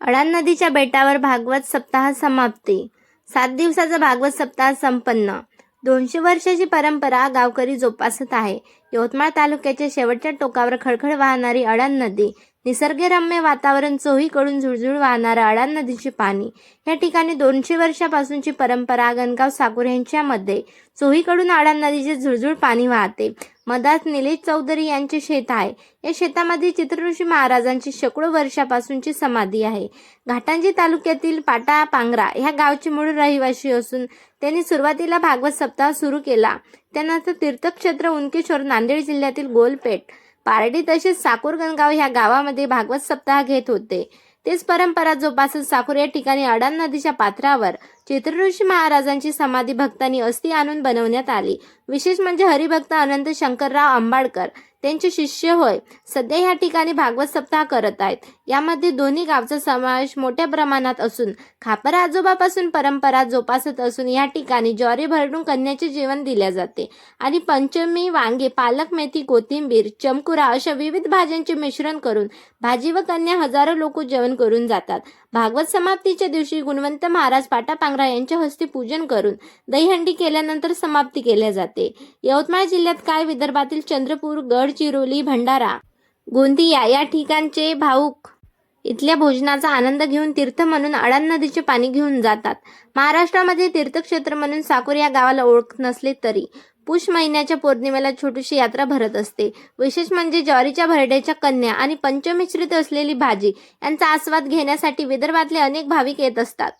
अडान नदीच्या बेटावर भागवत सप्ताह समाप्ती. सात दिवसाचा भागवत सप्ताह संपन्न. दोनशे वर्षाची परंपरा गावकरी जोपासत आहे. यवतमाळ तालुक्याच्या शेवटच्या टोकावर खळखळ वाहणारी अडान नदी. निसर्गरम्य वातावरण चोहीकडून झुळझुळ वाहणारं अडान नदीचे पाणी. या ठिकाणी दोनशे वर्षापासूनची परंपरा गणगाव साकूर यांच्यामध्ये. चोहीकडून अडान नदीचे झुळझुळ पाणी वाहते. मधात निलेश चौधरी यांचे शेत आहे. या शेतामध्ये चित्रऋषी महाराजांची शेकडो वर्षापासूनची समाधी आहे. घाटांजी तालुक्यातील पाटा पांगरा ह्या गावचे मूळ रहिवासी असून त्यांनी सुरुवातीला भागवत सप्ताह सुरू केला. त्यानंतर तीर्थक्षेत्र उनकेश्वर नांदेड जिल्ह्यातील गोलपेठ. पारडी तसेच साकूर गणगाव ह्या गावामध्ये भागवत सप्ताह घेत होते. तेच परंपरा जोपासत साकूर या ठिकाणी अडाण नदीच्या पात्रावर चित्रऋषी महाराजांची समाधी भक्तांनी अस्थी आणून बनवण्यात आली. विशेष म्हणजे हरिभक्त अनंत शंकरराव आंबाडकर त्यांचे शिष्य होय. सध्या या ठिकाणी भागवत सप्ताह करत आहेत. यामध्ये दोन्ही गावचा समावेश मोठ्या प्रमाणात असून खापर आजोबापासून परंपरा जोपासत असून या ठिकाणी ज्वारी भरडून कन्याचे जेवण दिले जाते. आणि पंचमी वांगे पालक मेथी कोथिंबीर चमकुरा अशा विविध भाज्यांचे मिश्रण करून भाजी व कन्या हजारो लोक जेवण करून जातात. भागवत समाप्तीच्या दिवशी गुणवंत महाराज पाटा सावरा यांच्या हस्ते पूजन करून दहीहंडी केल्यानंतर समाप्ती केल्या जाते. यवतमाळ जिल्ह्यात काय विदर्भातील चंद्रपूर गडचिरोली भंडारा गोंदिया या ठिकाणचे भाऊक इथल्या भोजनाचा आनंद घेऊन तीर्थ म्हणून अडान नदीचे पाणी घेऊन जातात. महाराष्ट्रामध्ये तीर्थक्षेत्र म्हणून साकूर या गावाला ओळख नसले तरी पुष महिन्याच्या पौर्णिमेला छोटीशी यात्रा भरत असते. विशेष म्हणजे ज्वारीच्या भरड्याच्या कन्या आणि पंचमिश्रित असलेली भाजी यांचा आस्वाद घेण्यासाठी विदर्भातले अनेक भाविक येत असतात.